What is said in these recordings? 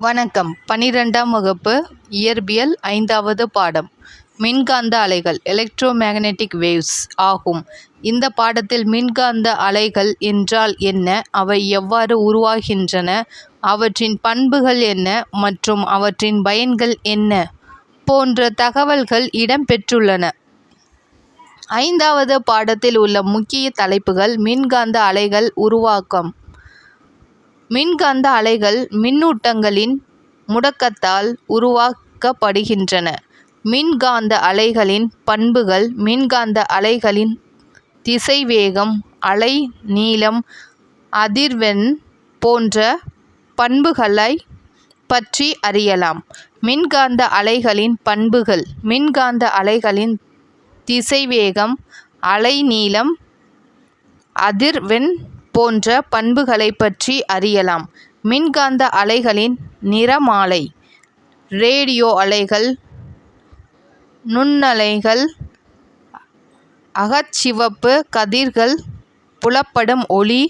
வணக்கம். பனிரெண்டாம் வகுப்பு இயற்பியல் ஐந்தாவது பாடம். மின்காந்த அலைகள் எலக்ட்ரோமேக்னெட்டிக் வேவ்ஸ் ஆகும். இந்த பாடத்தில் மின்காந்த அலைகள் என்றால் என்ன? அவை எவ்வாறு உருவாகின்றன? அவற்றின் பண்புகள் என்ன? மற்றும் அவற்றின் பயன்கள் என்ன? போன்ற தகவல்கள் இடம்பெற்றுள்ளன. ஐந்தாவது பாடத்தில் உள்ள முக்கிய தலைப்புகள் மின்காந்த அலைகள் உருவாக்கம். மின்காந்த அலைகள் மின்னூட்டங்களின் முடுக்கத்தால் உருவாக்கப்படுகின்றன. மின்காந்த அலைகளின் பண்புகள் மின்காந்த அலைகளின் திசைவேகம் அலை நீளம் அதிர்வெண் போன்ற பண்புகளைப் பற்றி அறியலாம். மின்காந்த அலைகளின் பண்புகள் மின்காந்த அலைகளின் திசைவேகம் அலைநீளம் அதிர்வெண் போன்ற பண்புகளைப் பற்றி அறியலாம். மின்காந்த அலைகளின் நிறமாலை ரேடியோ அலைகள் நுண்ணலைகள் அகச்சிவப்பு கதிர்கள் புலப்படும் ஒளி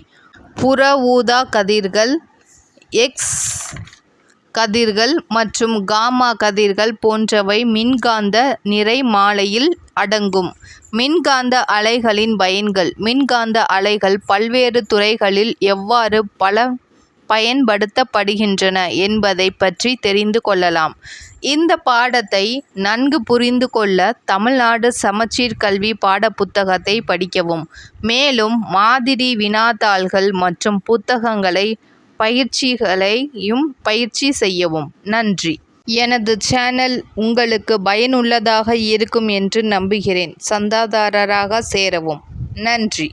புற ஊதா கதிர்கள் எக்ஸ் கதிர்கள் மற்றும் காமா கதிர்கள் போன்றவை மின்காந்த நிறமாலையில் அடங்கும். மின்காந்த அலைகளின் பயன்கள். மின்காந்த அலைகள் பல்வேறு துறைகளில் எவ்வாறு பல பயன்படுத்தப்படுகின்றன என்பதைப் பற்றி தெரிந்து கொள்ளலாம். இந்த பாடத்தை நன்கு புரிந்து கொள்ள தமிழ்நாடு சமச்சீர் கல்வி பாடப்புத்தகத்தை படிக்கவும். மேலும் மாதிரி வினாத்தாள்கள் மற்றும் புத்தகங்களை பயிற்சிகளையும் பயிற்சி செய்யவும். நன்றி. எனது சேனல் உங்களுக்கு பயனுள்ளதாக இருக்கும் என்று நம்புகிறேன். சந்தாதாரராக சேரவும். நன்றி.